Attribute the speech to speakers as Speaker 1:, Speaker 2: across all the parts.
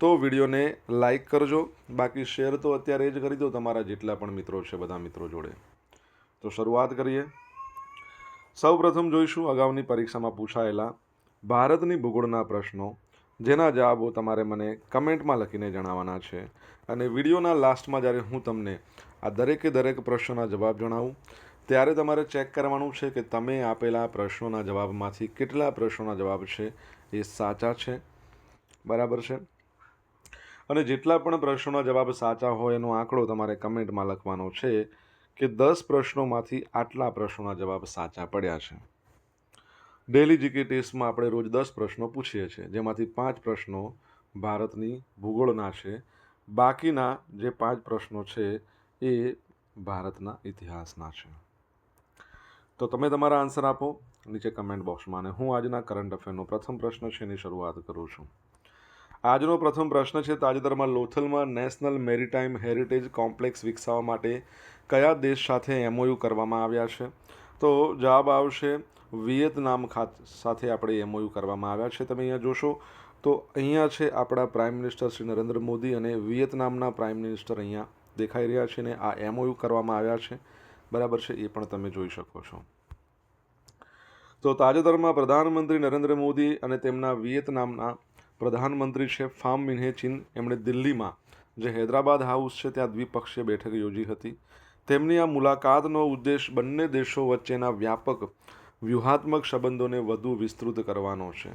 Speaker 1: તો વિડીયોને લાઈક કરજો. બાકી શેર તો અત્યારે જ કરી દો તમારા જેટલા પણ મિત્રો છે, બધા મિત્રો જોડે. તો શરૂઆત કરીએ. સૌપ્રથમ જોઈશું અગાઉની પરીક્ષામાં પૂછાયેલા ભારતની ભૂગોળના પ્રશ્નો, જેના જવાબો તમારે મને કમેન્ટમાં લખીને જણાવવાના છે. અને વિડીયોના લાસ્ટમાં જ્યારે હું તમને આ દરેકે દરેક પ્રશ્નોના જવાબ જણાવું, ત્યારે તમારે ચેક કરવાનું છે કે તમે આપેલા પ્રશ્નોના જવાબમાંથી કેટલા પ્રશ્નોના જવાબ છે એ સાચા છે, બરાબર છે? અને જેટલા પણ પ્રશ્નોના જવાબ સાચા હોય એનો આંકડો તમારે કમેન્ટમાં લખવાનો છે કે દસ પ્રશ્નોમાંથી આટલા પ્રશ્નોના જવાબ સાચા પડ્યા છે. ડેલી જીકે ટેસ્ટમાં આપણે રોજ દસ પ્રશ્નો પૂછીએ છીએ, જેમાંથી પાંચ પ્રશ્નો ભારતની ભૂગોળના છે. બાકીના જે પાંચ પ્રશ્નો છે એ ભારતના ઇતિહાસના છે. તો તમે તમારા આન્સર આપો નીચે કમેન્ટ બોક્સમાં અને હું આજના કરંટ અફેરનો પ્રથમ પ્રશ્ન છે એની શરૂઆત કરું છું. આજનો પ્રથમ પ્રશ્ન છે, તાજેતરમાં લોથલમાં નેશનલ મેરીટાઈમ હેરિટેજ કોમ્પ્લેક્સ વિકસાવવા માટે કયા દેશ સાથે એમઓયુ કરવામાં આવ્યા છે? તો જવાબ આવશે, વિયેતનામ ખાત સાથે આપણે એમઓયુ કરવામાં આવ્યા છે, તમે અહીંયા જોશો. તો અહીંયા છે આપણા પ્રાઇમ મિનિસ્ટર શ્રી નરેન્દ્ર મોદી અને વિયેતનામના પ્રાઇમ મિનિસ્ટર અહીંયા દેખાઈ રહ્યા છે ને આ એમઓયુ કરવામાં આવ્યા છે. બરાબર છે, એ પણ તમે જોઈ શકો છો. તો તાજેતરમાં પ્રધાનમંત્રી નરેન્દ્ર મોદી અને તેમના વિયેતનામના પ્રધાનમંત્રી છે ફામ મિન્હે ચીન, એમણે દિલ્હીમાં જે હૈદરાબાદ હાઉસ છે ત્યાં દ્વિપક્ષીય બેઠક યોજી હતી. તેમની આ મુલાકાતનો ઉદ્દેશ બંને દેશો વચ્ચેના વ્યાપક વ્યૂહાત્મક સંબંધોને વધુ વિસ્તૃત કરવાનો છે.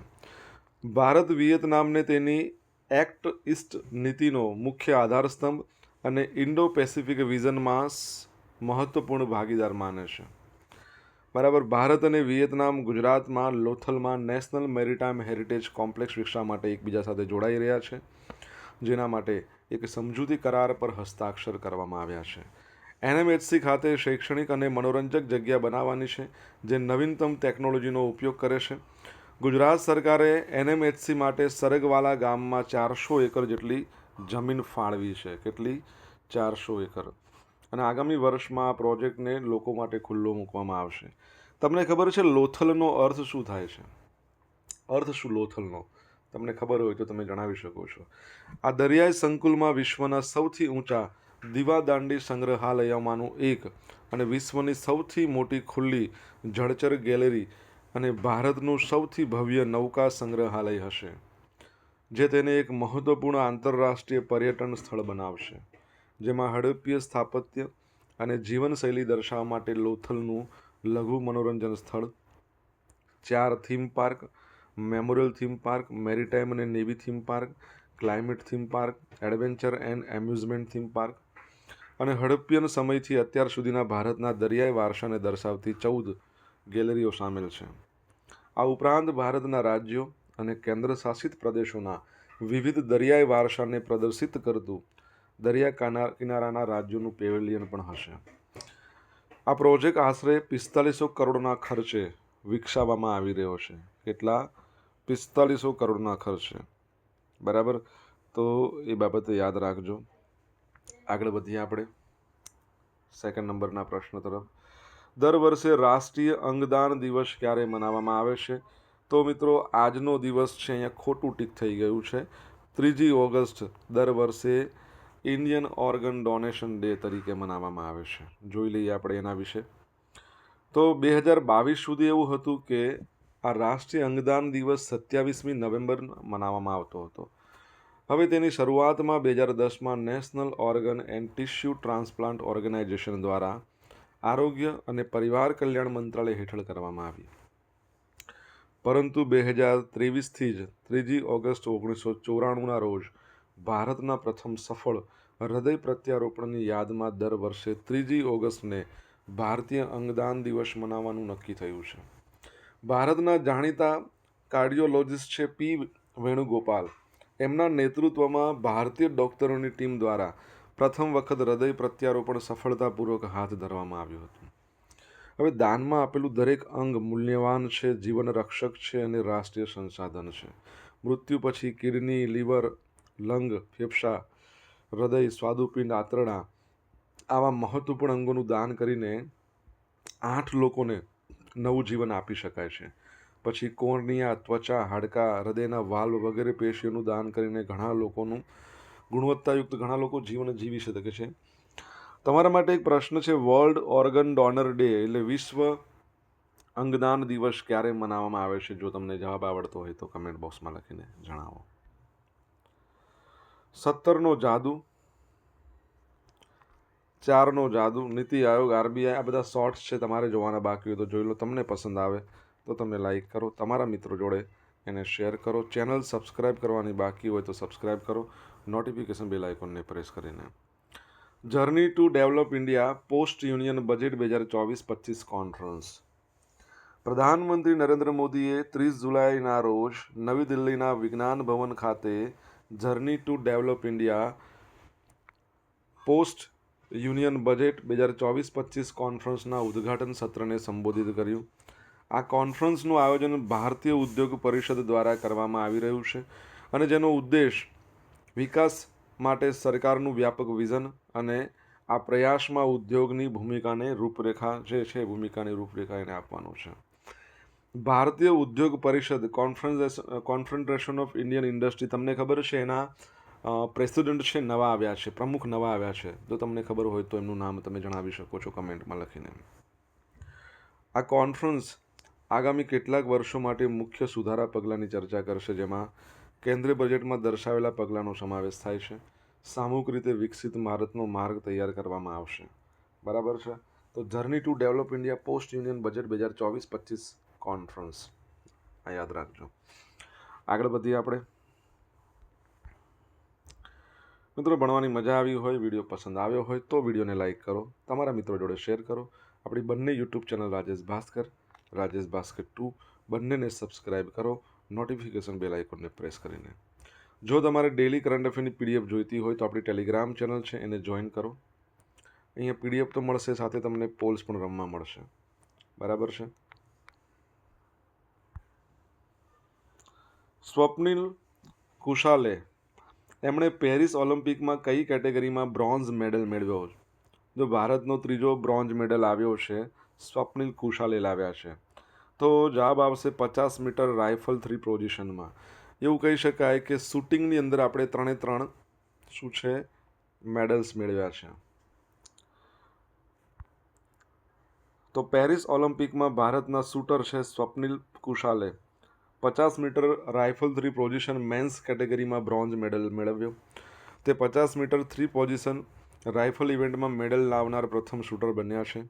Speaker 1: ભારત વિયેતનામને તેની એક્ટ ઇસ્ટ નીતિનો મુખ્ય આધારસ્તંભ અને ઇન્ડો પેસિફિક વિઝનમાં મહત્વપૂર્ણ ભાગીદાર માને છે. બરાબર, ભારત અને વિયેતનામ ગુજરાતમાં લોથલમાં નેશનલ મેરીટાઈમ હેરિટેજ કોમ્પ્લેક્સ વિકસાવવા માટે એકબીજા સાથે જોડાઈ રહ્યા છે, જેના માટે એક સમજૂતી કરાર પર હસ્તાક્ષર કરવામાં આવ્યા છે. એનએમએચસી ખાતે શૈક્ષણિક અને મનોરંજક જગ્યા બનાવવાની છે, જે નવીનતમ ટેકનોલોજીનો ઉપયોગ કરે છે. ગુજરાત સરકારે એનએમએચસી માટે સરગવાલા ગામમાં ચારસો એકર જેટલી જમીન ફાળવી છે. કેટલી? ચારસો એકર. અને આગામી વર્ષમાં આ પ્રોજેક્ટને લોકો માટે ખુલ્લો મૂકવામાં આવશે. તમને ખબર છે લોથલનો અર્થ શું થાય છે? અર્થ શું લોથલનો? તમને ખબર હોય તો તમે જણાવી શકો છો. આ દરિયાઈ સંકુલમાં વિશ્વના સૌથી ઊંચા દીવાદાંડી સંગ્રહાલયોમાંનું એક અને વિશ્વની સૌથી મોટી ખુલ્લી જળચર ગેલેરી અને ભારતનું સૌથી ભવ્ય નૌકા સંગ્રહાલય હશે, જે તેને એક મહત્વપૂર્ણ આંતરરાષ્ટ્રીય પર્યટન સ્થળ બનાવશે. જેમાં હડપ્પીય સ્થાપત્ય અને જીવનશૈલી દર્શાવવા માટે લોથલનું લઘુ મનોરંજન સ્થળ, ચાર theme park memorial theme park maritime અને navy theme park climate theme park adventure and amusement theme park અને હડપ્પિયન સમયથી અત્યાર સુધીના ભારતના દરિયાઈ વારસાને દર્શાવતી ચૌદ ગેલેરીઓ સામેલ છે. આ ઉપરાંત ભારતના રાજ્યો અને કેન્દ્ર શાસિત પ્રદેશોના વિવિધ દરિયાઈ વારસાને પ્રદર્શિત કરતું દરિયા કિનાર કિનારાના રાજ્યોનું પેવેલિયન પણ હશે. આ પ્રોજેક્ટ આશરે પિસ્તાલીસો કરોડના ખર્ચે વિકસાવવામાં આવી રહ્યો છે. કેટલા? પિસ્તાલીસો કરોડના ખર્ચે. બરાબર? તો એ બાબતે યાદ રાખજો. આગળ વધીએ આપણે. સેકન્ડ નંબરના પ્રશ્ન તરફ. દર વર્ષે રાષ્ટ્રીય અંગદાન દિવસ ક્યારે મનાવવામાં આવે છે? તો મિત્રો, આજનો દિવસ છે, અહીંયા ખોટું ટીક થઈ ગયું છે. ત્રીજી ઓગસ્ટ દર વર્ષે ઇન્ડિયન ઓર્ગન ડોનેશન ડે તરીકે મનાવવામાં આવે છે. જોઈ લઈએ આપણે એના વિશે. તો બે હજાર બાવીસ સુધી એવું હતું કે આ રાષ્ટ્રીય અંગદાન દિવસ સત્યાવીસમી નવેમ્બર મનાવવામાં આવતો હતો. હવે તેની શરૂઆતમાં બે હજાર દસમાં national organ and tissue transplant organisation દ્વારા આરોગ્ય અને પરિવાર કલ્યાણ મંત્રાલય હેઠળ કરવામાં આવી. પરંતુ બે હજાર ત્રેવીસથી જ ત્રીજી ઓગસ્ટ ઓગણીસો ચોરાણુંના રોજ ભારતના પ્રથમ સફળ હૃદય પ્રત્યારોપણની યાદમાં દર વર્ષે ત્રીજી ઓગસ્ટને ભારતીય અંગદાન દિવસ મનાવવાનું નક્કી થયું છે. ભારતના જાણીતા કાર્ડિયોલોજિસ્ટ છે પી વેણુગોપાલ. એમના નેતૃત્વમાં ભારતીય ડૉક્ટરોની ટીમ દ્વારા પ્રથમ વખત હૃદય પ્રત્યારોપણ સફળતાપૂર્વક હાથ ધરવામાં આવ્યું હતું. હવે દાનમાં આપેલું દરેક અંગ મૂલ્યવાન છે જીવન રક્ષક છે અને રાષ્ટ્રીય સંસાધન છે. મૃત્યુ પછી કિડની, લીવર લંગ, ફેફસા, હૃદય, સ્વાદુપિંડ આંતરડા આવા મહત્વપૂર્ણ અંગોનું દાન કરીને આઠ લોકોને નવું જીવન આપી શકાય છે. પછી કોર્નિયા, ત્વચા, હાડકાં, હૃદયના વાલ્વ વગેરે પેશીઓનું દાન કરીને ઘણા લોકોનું ગુણવત્તાયુક્ત ઘણા લોકો જીવન જીવી શકે છે. તમારા માટે એક પ્રશ્ન છે વર્લ્ડ ઓર્ગન ડોનર ડે એટલે વિશ્વ અંગદાન દિવસ ક્યારે મનાવવામાં આવે છે? જો તમને જવાબ આવડતો હોય તો કમેન્ટ બોક્સમાં લખીને જણાવો. સત્તરનો જાદુ, ચારનો જાદુ, નીતિ આયોગ, આરબીઆઈ, આ બધા શોર્ટ્સ છે તમારે જોવાના બાકી હોય તો જોઈ લો, તમને પસંદ આવે તો તમે લાઈક કરો, તમારા મિત્રો જોડે એને શેર કરો, ચેનલ સબસ્ક્રાઇબ કરવાની બાકી હોય તો સબસ્ક્રાઇબ કરો, નોટિફિકેશન બેલ આઇકોનને પ્રેસ કરીને. Journey to develop India post union budget બે હજાર ચોવીસ પચીસ કોન્ફરન્સ. પ્રધાનમંત્રી નરેન્દ્ર મોદીએ ત્રીસ જુલાઈના રોજ નવી દિલ્હીના વિજ્ઞાન ભવન ખાતે journey to develop India post union budget બે હજાર ચોવીસ પચીસ કોન્ફરન્સના ઉદ્ઘાટન સત્રને સંબોધિત કર્યું. આ કોન્ફરન્સનું આયોજન ભારતીય ઉદ્યોગ પરિષદ દ્વારા કરવામાં આવી રહ્યું છે અને જેનો ઉદ્દેશ વિકાસ માટે સરકારનું વ્યાપક વિઝન અને આ પ્રયાસમાં ઉદ્યોગની ભૂમિકાને રૂપરેખા જે છે ભૂમિકાની રૂપરેખા એને આપવાનો છે. ભારતીય ઉદ્યોગ પરિષદ conference confederation of Indian industry તમને ખબર છે એના પ્રેસિડેન્ટ છે, નવા આવ્યા છે, પ્રમુખ નવા આવ્યા છે. જો તમને ખબર હોય તો એમનું નામ તમે જણાવી શકો છો કમેન્ટમાં લખીને. આ કોન્ફરન્સ આગામી કેટલાક વર્ષો માટે મુખ્ય સુધારા પગલાંની ચર્ચા કરશે, જેમાં કેન્દ્રીય બજેટમાં દર્શાવેલા પગલાંનો સમાવેશ થાય છે. સામૂહિક રીતે વિકસિત ભારતનો માર્ગ તૈયાર કરવામાં આવશે. બરાબર છે? તો journey to develop India post union budget બે હજાર ચોવીસ પચીસ કોન્ફરન્સ આ યાદ રાખજો. આગળ વધીએ આપણે. મિત્રો, ભણવાની મજા આવી હોય, વીડિયો પસંદ આવ્યો હોય, તો વિડીયોને લાઇક કરો. તમારા મિત્રો જોડે શેર કરો. આપણી બંને YouTube channel Rajesh Bhaskar Rajesh Bhaskar two, બંનેને સબસ્ક્રાઇબ કરો. નોટિફિકેશન બેલ આઇકોનને પ્રેસ કરીને. જો તમારે ડેલી કરંટ અફેરની પીડીએફ જોઈતી હોય, તો આપણી ટેલિગ્રામ ચેનલ છે, એને જોઈન કરો. અહીંયા પીડીએફ તો મળશે, સાથે તમને પોલ્સ પણ રમવા મળશે. બરાબર છે? સ્વપ્નિલ કુશાલે એમણે પેરિસ ઓલિમ્પિકમાં કઈ કેટેગરીમાં બ્રોન્ઝ મેડલ મેળવ્યો? જો ભારતનો ત્રીજો બ્રોન્ઝ મેડલ આવ્યો છે, સ્વપ્નિલ કુશાલે લાવ્યા છે. તો જવાબ આવશે પચાસ મીટર રાઇફલ થ્રી પોઝિશનમાં. એવું કહી શકાય કે શૂટિંગની અંદર આપણે ત્રણે ત્રણ શું છે, મેડલ્સ મેળવ્યા છે. તો પેરિસ ઓલિમ્પિકમાં ભારતના શૂટર છે સ્વપ્નિલ કુશાલે. પચાસ metre rifle three position men's કેટેગરીમાં બ્રોન્ઝ મેડલ મેળવ્યો. તે પચાસ મીટર થ્રી પોઝિશન રાઇફલ ઇવેન્ટમાં મેડલ લાવનાર પ્રથમ શૂટર બન્યા છે.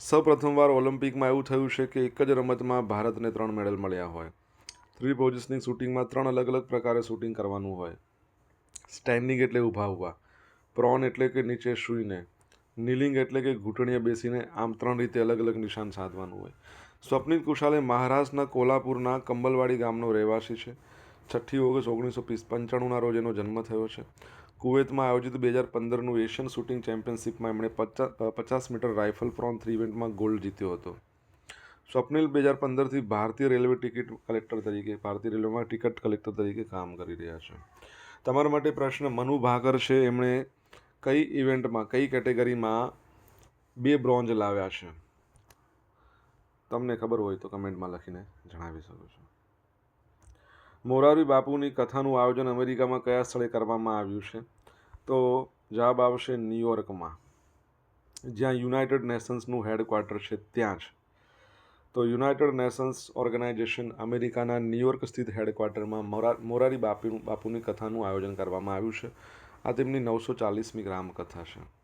Speaker 1: સૌપ્રથમવાર ઓલિમ્પિકમાં એવું થયું છે કે એક જ રમતમાં ભારતને ત્રણ મેડલ મળ્યા હોય. થ્રી પોઝિશનિંગ શૂટિંગમાં ત્રણ અલગ અલગ પ્રકારે શૂટિંગ કરવાનું હોય. સ્ટેન્ડિંગ એટલે ઊભા ઊભા, પ્રોન એટલે કે નીચે સૂઈને, નીલિંગ એટલે કે ઘૂંટણીએ બેસીને આમ ત્રણ રીતે અલગ અલગ નિશાન સાધવાનું હોય. સ્વપ્નિલ કુશાલ મહારાષ્ટ્રના કોલ્હાપુરના કંબલવાડી ગામનો રહેવાસી છે. છઠ્ઠી ઓગસ્ટ ઓગણીસો પંચાણુંના રોજ એનો જન્મ થયો છે. કુવેતમાં આયોજિત બે હજાર પંદરનું એશિયન શૂટિંગ ચેમ્પિયનશિપમાં એમણે પચાસ મીટર રાઇફલ પ્રોન થ્રી ઇવેન્ટમાં ગોલ્ડ જીત્યો હતો. સ્વપ્નિલ બે હજાર પંદરથી ભારતીય રેલવે ટિકિટ કલેક્ટર તરીકે, ભારતીય રેલવેમાં ટિકિટ કલેક્ટર તરીકે કામ કરી રહ્યા છે. તમારા માટે પ્રશ્ન, મનુ ભાકર છે, એમણે કઈ ઇવેન્ટમાં, કઈ કેટેગરીમાં બે બ્રોન્ઝ લાવ્યા છે? તમને ખબર હોય તો કમેન્ટમાં લખીને જણાવી શકો છો. મોરારી બાપુની કથાનું આયોજન અમેરિકામાં કયા સ્થળે કરવામાં આવ્યું છે? તો જવાબ આવશે ન્યુયોર્કમાં. જ્યાં યુનાઇટેડ નેશન્સનું હેડક્વાર્ટર છે ત્યાં જ. તો યુનાઇટેડ નેશન્સ ઓર્ગેનાઇઝેશન અમેરિકાના ન્યુયોર્ક સ્થિત હેડક્વાર્ટરમાં મોરા, મોરારી બાપુ, બાપુની કથાનું આયોજન કરવામાં આવ્યું છે. આ તેમની નવસો ચાલીસમી ગ્રામ કથા છે.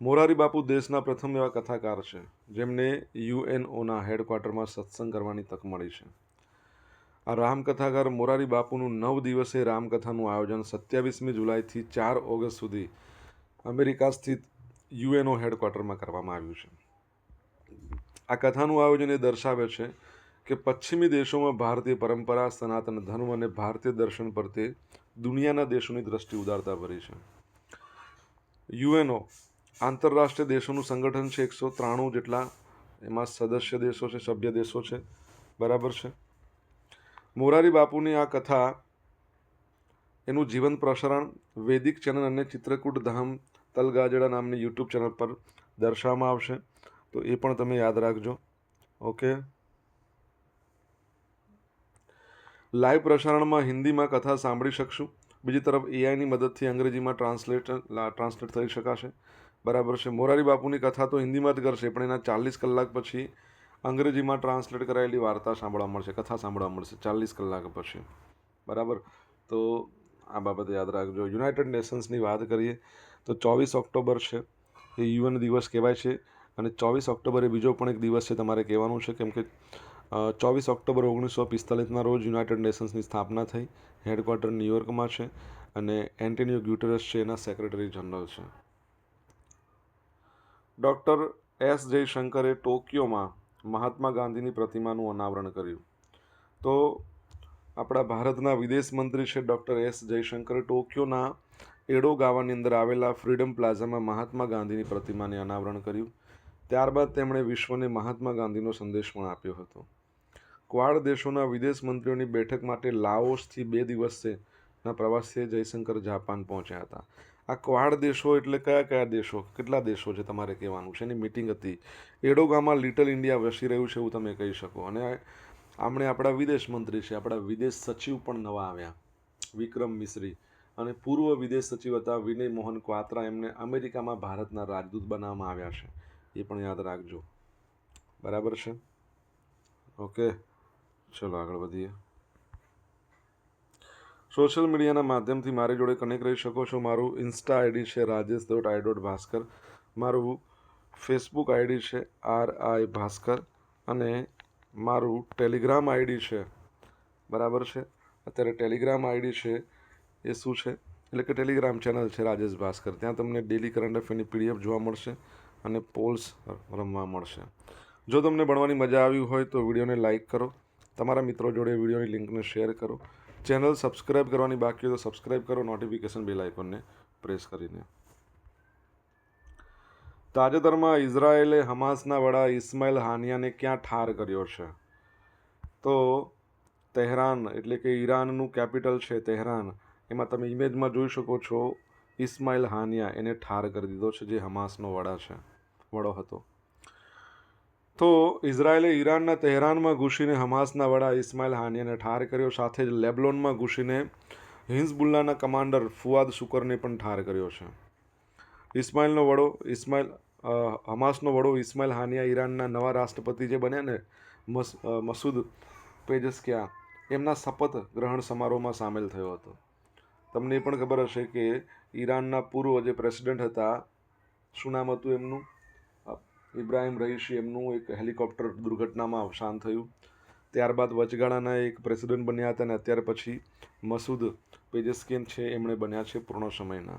Speaker 1: મોરારી બાપુ દેશના પ્રથમ એવા કથાકાર છે, જેમને યુએનઓના હેડક્વાર્ટરમાં સત્સંગ કરવાની તક મળી છે. આ રામકથાકાર મોરારી બાપુનું નવ દિવસે રામકથાનું આયોજન સત્યાવીસમી જુલાઈથી ચાર ઓગસ્ટ સુધી અમેરિકા સ્થિત યુએનઓ હેડક્વાર્ટરમાં કરવામાં આવ્યું છે. આ કથાનું આયોજન એ દર્શાવે છે કે પશ્ચિમી દેશોમાં ભારતીય પરંપરા, સનાતન ધર્મ અને ભારતીય દર્શન પ્રત્યે દુનિયાના દેશોની દ્રષ્ટિ ઉદારતા ભરી છે. યુએનઓ આંતરરાષ્ટ્રીય દેશોનું સંગઠન છે એકસો ત્રાણું જેટલા. એમાં સદસ્ય દેશો છે, સભ્ય દેશો છે. બરાબર છે? મોરારી બાપુની આ કથા, એનું જીવંત પ્રસારણ વૈદિક ચેનલ અને ચિત્રકૂટ ધામ તલગાજડા નામની યુટ્યુબ ચેનલ પર દર્શાવવામાં આવશે. તો એ પણ તમે યાદ રાખજો. ઓકે? લાઈવ પ્રસારણમાં હિન્દીમાં કથા સાંભળી શકશું. બીજી તરફ એઆઈની મદદથી અંગ્રેજીમાં ટ્રાન્સલેટ ટ્રાન્સલેટ થઈ શકાશે. બરાબર છે. મોરારી બાપુની કથા તો હિન્દીમાં જ કરશે, પણ એના ચાલીસ કલાક પછી અંગ્રેજીમાં ટ્રાન્સલેટ કરાયેલી વાર્તા સાંભળવા મળશે, કથા સાંભળવા મળશે, ચાલીસ કલાક પછી. બરાબર? તો આ બાબતે યાદ રાખજો. યુનાઇટેડ નેશન્સની વાત કરીએ તો ચોવીસ ઓક્ટોબર છે. એ યુએન દિવસ કહેવાય છે. અને ચોવીસ ઓક્ટોબરે બીજો પણ એક દિવસ છે તમારે કહેવાનું છે, કેમ કે ચોવીસ ઓક્ટોબર ઓગણીસો પિસ્તાલીસના રોજ યુનાઇટેડ નેશન્સની સ્થાપના થઈ. હેડક્વાર્ટર ન્યુયોર્કમાં છે અને એન્ટોનિયો ગ્યુટરસ છે એના સેક્રેટરી જનરલ છે. ડૉક્ટર એસ જયશંકરે ટોક્યોમાં મહાત્મા ગાંધીની પ્રતિમાનું અનાવરણ કર્યું. તો આપણા ભારતના વિદેશ મંત્રી છે ડૉક્ટર એસ જયશંકરે ટોક્યોના એડો ગાવાની અંદર આવેલા ફ્રીડમ પ્લાઝામાં મહાત્મા ગાંધીની પ્રતિમાને અનાવરણ કર્યું. ત્યારબાદ તેમણે વિશ્વને મહાત્મા ગાંધીનો સંદેશ પણ આપ્યો હતો. ક્વાડ દેશોના વિદેશ મંત્રીઓની બેઠક માટે લાઓસથી બે દિવસે ના પ્રવાસે જયશંકર જાપાન પહોંચ્યા હતા. આ ક્વાડ દેશો એટલે કયા કયા દેશો, કેટલા દેશો છે તમારે કહેવાનું? છે એની મિટિંગ હતી? એડોગામાં લિટલ ઇન્ડિયા વસી રહ્યું છે એવું તમે કહી શકો. અને આમણે આપણા વિદેશ મંત્રી છે, આપણા વિદેશ સચિવ પણ નવા આવ્યા, વિક્રમ મિશ્રી. અને પૂર્વ વિદેશ સચિવ હતા વિનય મોહન ક્વાત્રા. એમને અમેરિકામાં ભારતના રાજદૂત બનાવવામાં આવ્યા છે. એ પણ યાદ રાખજો. બરાબર છે? ઓકે. ચલો આગળ વધીએ. સોશિયલ મીડિયાના માધ્યમથી મારી જોડે કનેક્ટ રહી શકો છો. મારું ઇન્સ્ટા આઈડી છે Rajesh dot I dot Bhaskar મારું ફેસબુક આઈડી છે આર આઈ ભાસ્કર અને મારું ટેલિગ્રામ આઈડી છે. બરાબર છે? અત્યારે ટેલિગ્રામ આઈડી છે એ શું છે? એટલે કે ટેલિગ્રામ ચેનલ છે રાજેશ ભાસ્કર ત્યાં તમને ડેલી કરંટ અફેરની પીડીએફ જોવા મળશે અને પોલ્સ રમવા મળશે. જો તમને ભણવાની મજા આવી હોય તો વિડીયોને લાઇક કરો. તમારા મિત્રો જોડે વિડીયોની લિંકને શેર કરો. ચેનલ સબસ્ક્રાઇબ કરવાની બાકી હોય તો સબસ્ક્રાઇબ કરો નોટિફિકેશન બેલ આઇકોનને પ્રેસ કરીને. તાજેતરમાં ઇઝરાયેલે હમાસના વડા ઇસ્માઇલ હાનિયાને ક્યાં ઠાર કર્યો છે? તો તહેરાન, એટલે કે ઈરાનનું કેપિટલ છે તહેરાન, એમાં તમે ઇમેજમાં જોઈ શકો છો ઇસ્માઇલ હાનિયા એને ઠાર કરી દીધો છે, જે હમાસનો વડા છે, વડો હતો. તો ઇઝરાયેલે ઈરાનના તહેરાનમાં ઘૂસીને હમાસના વડા ઇસ્માઇલ હાનિયાને ઠાર કર્યો, સાથે જ લેબલોનમાં ઘૂસીને હિન્ઝબુલ્લાના કમાન્ડર ફુઆદ શુકરને પણ ઠાર કર્યો છે. ઇસ્માઇલનો વડો ઇસ્માઇલ હમાસનો વડો ઇસ્માઇલ હાનિયા ઈરાનના નવા રાષ્ટ્રપતિ જે બન્યા ને, મસ મસૂદ પેજસ્કિયા, એમના શપથ ગ્રહણ સમારોહમાં સામેલ થયો હતો. તમને એ પણ ખબર હશે કે ઈરાનના પૂર્વ જે પ્રેસિડેન્ટ હતા, શું નામ હતું એમનું? ઇબ્રાહિમ રહીશી એમનું એક હેલિકોપ્ટર દુર્ઘટનામાં અવસાન થયું. ત્યારબાદ વચગાળાના એક પ્રેસિડેન્ટ બન્યા હતા અને અત્યાર પછી મસૂદ પેજસ્કિયન છે, એમણે બન્યા છે પૂર્ણ સમયના.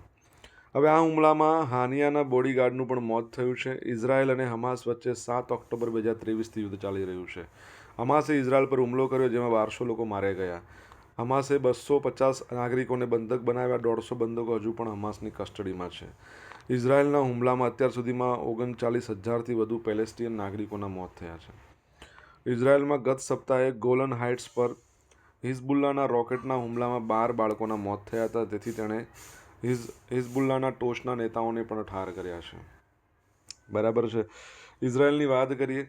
Speaker 1: હવે આ હુમલામાં હાનિયાના બોડીગાર્ડનું પણ મોત થયું છે. ઇઝરાયલ અને હમાસ વચ્ચે સાત ઓક્ટોબર બે હજાર ત્રેવીસથી યુદ્ધ ચાલી રહ્યું છે. હમાસે ઇઝરાયલ પર હુમલો કર્યો જેમાં બારસો લોકો માર્યા ગયા. હમાસે બસો પચાસ નાગરિકોને બંધક બનાવ્યા, દોઢસો બંધકો હજુ પણ હમાસની કસ્ટડીમાં છે. ઇઝરાયલના હુમલામાં અત્યાર સુધીમાં ઓગણચાલીસ હજારથી વધુ પેલેસ્ટિયન નાગરિકોના મોત થયા છે. ઇઝરાયલમાં ગત સપ્તાહે ગોલન હાઇટ્સ પર હિઝબુલ્લાના રોકેટના હુમલામાં બાર બાળકોના મોત થયા હતા. તેથી તેણે હિઝ, હિઝબુલ્લાના ટોચના નેતાઓને પણ ઠાર કર્યા છે. બરાબર છે. ઇઝરાયલની વાત કરીએ,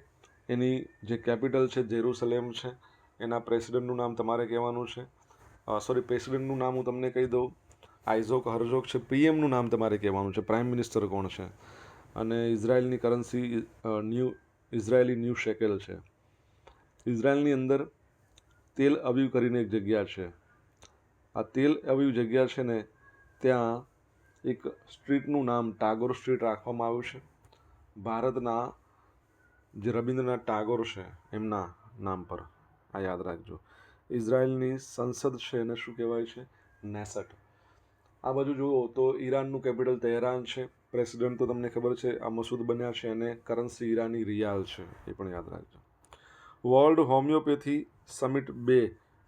Speaker 1: એની જે કેપિટલ છે જેરુસલેમ છે, એના પ્રેસિડેન્ટનું નામ તમારે કહેવાનું છે. સોરી પ્રેસિડેન્ટનું નામ હું તમને કહી દઉં. આઇઝોક હરઝોક છે, પીએમનું નામ તમારે કહેવાનું છે, પ્રાઇમ મિનિસ્ટર કોણ છે? અને ઇઝરાયલની currency new, Israeli new shekel છે. ઇઝરાયલની અંદર તેલ અવિવ કરીને એક જગ્યા છે. આ તેલ અવીવ જગ્યા છે ને, ત્યાં એક સ્ટ્રીટનું નામ ટાગોર સ્ટ્રીટ રાખવામાં આવ્યું છે. ભારતના જે રવિન્દ્રનાથ ટાગોર છે, એમના નામ પર, આ યાદ રાખજો. ઇઝરાયલની સંસદ છે એને શું કહેવાય છે? નેસટ. આ બાજુ જુઓ તો ઈરાનનું કેપિટલ તહેરાન છે. પ્રેસિડેન્ટ તો તમને ખબર છે, આ મસૂદ બન્યા છે અને કરન્સી ઈરાની રિયાલ છે, એ પણ યાદ રાખજો. વર્લ્ડ હોમિયોપેથી સમિટ બે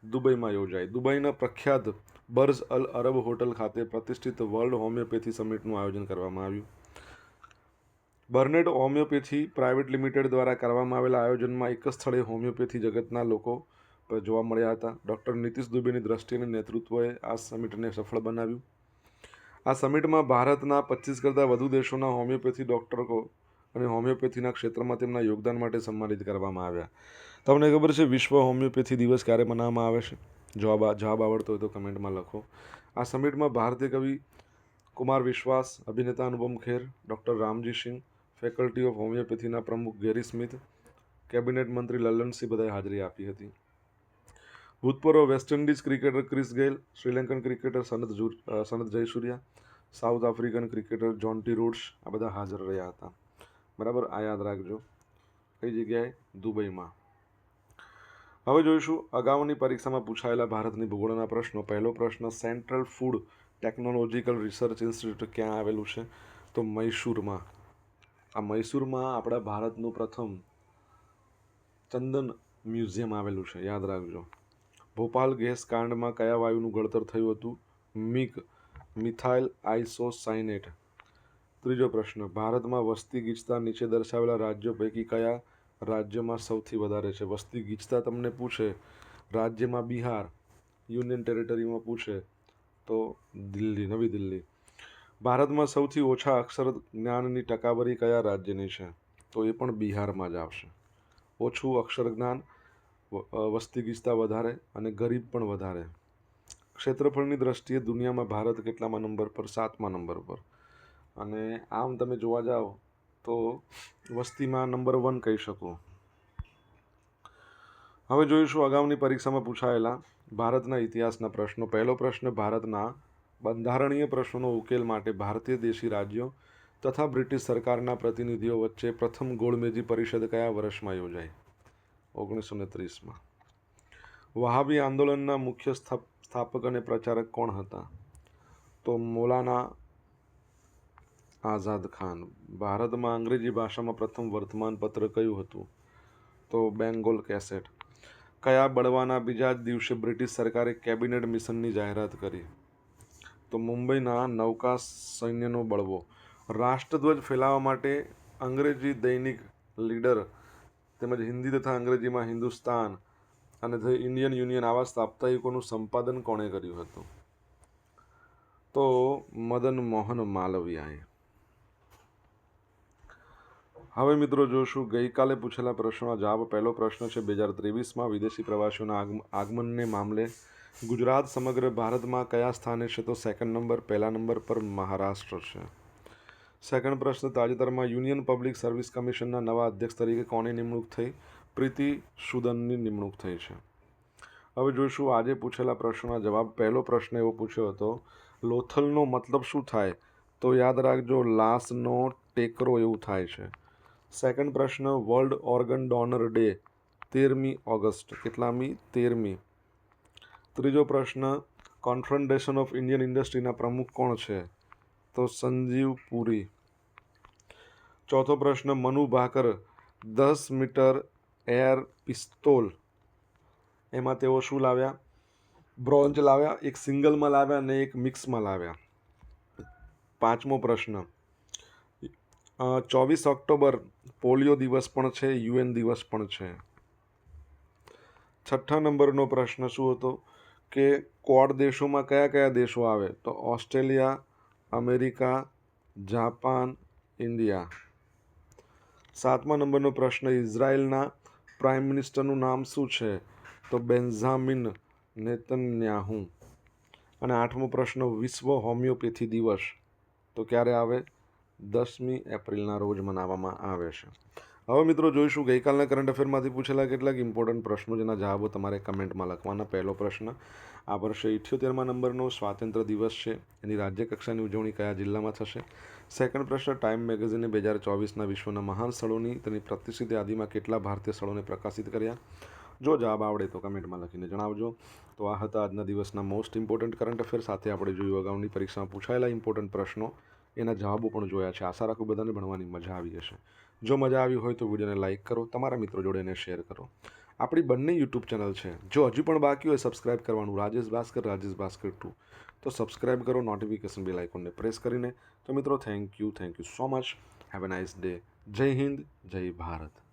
Speaker 1: દુબઈમાં યોજાઈ. દુબઈના પ્રખ્યાત બર્જ અલ અરબ હોટલ ખાતે પ્રતિષ્ઠિત વર્લ્ડ હોમિયોપેથી સમિટનું આયોજન કરવામાં આવ્યું. બર્નેટ હોમિયોપેથી પ્રાઇવેટ લિમિટેડ દ્વારા કરવામાં આવેલા આયોજનમાં એક સ્થળે હોમિયોપેથી જગતના લોકો જોવા મળ્યા હતા. ડૉક્ટર નીતિશ દુબેની દ્રષ્ટિ અને નેતૃત્વએ આ સમિટને સફળ બનાવ્યું. આ સમિટમાં ભારતના પચીસ કરતાં વધુ દેશોના હોમિયોપેથી ડૉક્ટરો અને હોમિયોપેથીના ક્ષેત્રમાં તેમના યોગદાન માટે સન્માનિત કરવામાં આવ્યા. તમને ખબર છે, વિશ્વ હોમિયોપેથી દિવસ ક્યારે મનાવવામાં આવે છે? જવાબ જવાબ આવડતો હોય તો કમેન્ટમાં લખો. આ સમિટમાં ભારતીય કવિ કુમાર વિશ્વાસ, અભિનેતા Anupam Kher, doctor Ramji Singh, faculty of હોમિયોપેથીના પ્રમુખ ગેરી સ્મિથ, કેબિનેટ મંત્રી લલ્લનસિંહ બધાએ હાજરી આપી હતી. ભૂતપૂર્વ West Indies cricketer Chris Gayle Sri Lankan cricketer Sanath જુ Sanath Jayasuriya, South African cricketer Jonty Rhodes આ બધા હાજર રહ્યા હતા. બરાબર? આ યાદ રાખજો. કઈ જગ્યાએ? દુબઈમાં. હવે જોઈશું અગાઉની પરીક્ષામાં પૂછાયેલા ભારતની ભૂગોળના પ્રશ્નો. પહેલો પ્રશ્ન, central food technological research institute ક્યાં આવેલું છે? તો મૈસૂરમાં. આ મૈસૂરમાં આપણા ભારતનું પ્રથમ ચંદન મ્યુઝિયમ આવેલું છે. યાદ રાખજો. ભોપાલ ગેસ કાંડમાં કયા વાયુનું ઘડતર થયું હતું? મિક મિથાઇલ આઇસોસાઇનેટ ત્રીજો પ્રશ્ન, ભારતમાં વસ્તી ગીચતા નીચે દર્શાવેલા રાજ્યો પૈકી કયા રાજ્યમાં સૌથી વધારે છે? વસ્તી ગીચતા તમને પૂછે, રાજ્યમાં બિહાર, યુનિયન ટેરિટરીમાં પૂછે, તો દિલ્હી, નવી દિલ્હી. ભારતમાં સૌથી ઓછા અક્ષર જ્ઞાનની ટકાવારી કયા રાજ્યની છે? તો એ પણ બિહારમાં જ આવશે. ઓછું અક્ષર જ્ઞાન વસ્તી ગીચતા વધારે અને ગરીબ પણ વધારે. ક્ષેત્રફળની દ્રષ્ટિએ દુનિયામાં ભારત કેટલામાં નંબર પર, સાતમા નંબર પર? અને આમ તમે જોવા જાઓ તો વસ્તીમાં નંબર વન કહી શકો. હવે જોઈશું અગાઉની પરીક્ષામાં પૂછાયેલા ભારતના ઇતિહાસના પ્રશ્નો. પહેલો પ્રશ્ન, ભારતના બંધારણીય પ્રશ્નોનો ઉકેલ માટે ભારતીય દેશી રાજ્યો તથા બ્રિટિશ સરકારના પ્રતિનિધિઓ વચ્ચે પ્રથમ ગોળમેજી પરિષદ કયા વર્ષમાં યોજાઈ? ઓગણીસો ને ત્રીસમાં. વહાબી આંદોલનના મુખ્ય સ્થાપક અને પ્રચારક કોણ હતા? તો મોલાના આઝાદ ખાન. ભારતમાં અંગ્રેજી ભાષામાં પ્રથમ વર્તમાનપત્ર કયું હતું? તો બેંગોલ કેસેટ. કયા બળવાના બીજા જ દિવસે બ્રિટિશ સરકારે કેબિનેટ મિશનની જાહેરાત કરી? તો મુંબઈના નૌકા સૈન્યનો બળવો. રાષ્ટ્રધ્વજ ફેલાવવા માટે અંગ્રેજી દૈનિક લીડર તેમજ હિન્દી તથા અંગ્રેજીમાં હિન્દુસ્તાન અને ધ ઇન્ડિયન યુનિયન આવા સાપ્તાહિકોનું સંપાદન કોણે કર્યું હતું? તો મદન મોહન માલવિયાએ. હવે મિત્રો જોશું, ગઈકાલે પૂછેલા પ્રશ્નોના જવાબ. પહેલો પ્રશ્ન છે, બે હજાર ત્રેવીસમાં વિદેશી પ્રવાસીઓના આગમ- આગમનને મામલે ગુજરાત સમગ્ર ભારતમાં કયા સ્થાને છે? તો સેકન્ડ નંબર પહેલા નંબર પર મહારાષ્ટ્ર છે. સેકન્ડ પ્રશ્ન, તાજેતરમાં યુનિયન પબ્લિક સર્વિસ કમિશનના નવા અધ્યક્ષ તરીકે કોની નિમણૂક થઈ? પ્રીતિ સુદનની નિમણૂક થઈ છે. હવે જોઈશું આજે પૂછેલા પ્રશ્નોના જવાબ. પહેલો પ્રશ્ન એવો પૂછ્યો હતો, લોથલનો મતલબ શું થાય? તો યાદ રાખજો લાશનો ટેકરો એવું થાય છે. સેકન્ડ પ્રશ્ન, વર્લ્ડ ઓર્ગન ડોનર ડે, તેરમી ઓગસ્ટ, કેટલામી તેરમી? ત્રીજો પ્રશ્ન, કોન્ફરન્ટેશન ઓફ ઇન્ડિયન ઇન્ડસ્ટ્રીના પ્રમુખ કોણ છે? તો સંજીવ પુરી. ચોથો પ્રશ્ન, મનુ ભાકર, દસ મીટર એર પિસ્તોલ. એમાં તેઓ શું લાવ્યા? બ્રોન્ઝ લાવ્યા, એક સિંગલમાં લાવ્યા અને એક મિક્સમાં લાવ્યા. પાંચમો પ્રશ્ન. ચોવીસ ઓક્ટોબર, પોલિયો દિવસ પણ છે, યુએન દિવસ પણ છે. છઠ્ઠા નંબરનો પ્રશ્ન શું હતો? કે કોડ દેશોમાં કયા કયા દેશો આવે? તો ઓસ્ટ્રેલિયા, અમેરિકા, જાપાન, ઇન્ડિયા. સાતમા નંબરનો પ્રશ્ન, ઇઝરાયલના પ્રાઇમ મિનિસ્ટરનું નામ શું છે? તો બેન્ઝામિન નેતન્યાહુ. અને આઠમો પ્રશ્ન, વિશ્વ હોમિયોપેથી દિવસ તો ક્યારે આવે? દસમી એપ્રિલના રોજ મનાવવામાં આવે છે. હવે મિત્રો જોઈશું, ગઈકાલના કરંટ અફેરમાંથી પૂછેલા કેટલાક ઇમ્પોર્ટન્ટ પ્રશ્નો, જેના જવાબો તમારે કમેન્ટમાં લખવાના. પહેલો પ્રશ્ન, આ વર્ષે ઇઠ્યોતેરમાં નંબરનો સ્વાતંત્ર્ય દિવસ છે. એની રાજ્યકક્ષાની ઉજવણી કયા જિલ્લામાં થશે? સેકન્ડ પ્રશ્ન ટાઈમ મેગેઝિને બે હજાર ચોવીસના વિશ્વના મહાન સ્થળોની તેની પ્રતિષ્ઠિત યાદીમાં કેટલા ભારતીય સ્થળોને પ્રકાશિત કર્યા? જો જવાબ આવડે તો કમેન્ટમાં લખીને જણાવજો. તો આ હતા આજના દિવસના મોસ્ટ ઇમ્પોર્ટન્ટ કરંટ અફેર સાથે આપણે જોયું અગાઉની પરીક્ષામાં પૂછાયેલા ઇમ્પોર્ટન્ટ પ્રશ્નો. એના જવાબો પણ જોયા છે. આશા રાખું બધાને ભણવાની મજા આવી હશે. જો મજા આવી હોય તો વિડીયોને લાઇક કરો, તમારા મિત્રો જોડે એને શેર કરો. આપણી બંને યુટ્યુબ ચેનલ છે. જો હજુ પણ બાકી હોય, સબસ્ક્રાઇબ કરવાનું રાજેશ ભાસ્કર રાજેશ ભાસ્કર ટુ. તો સબસ્ક્રાઇબ કરો નોટિફિકેશન બેલ આઇકોનને પ્રેસ કરીને. તો મિત્રો thank you thank you so much have a nice day Jai Hind, Jai Bharat.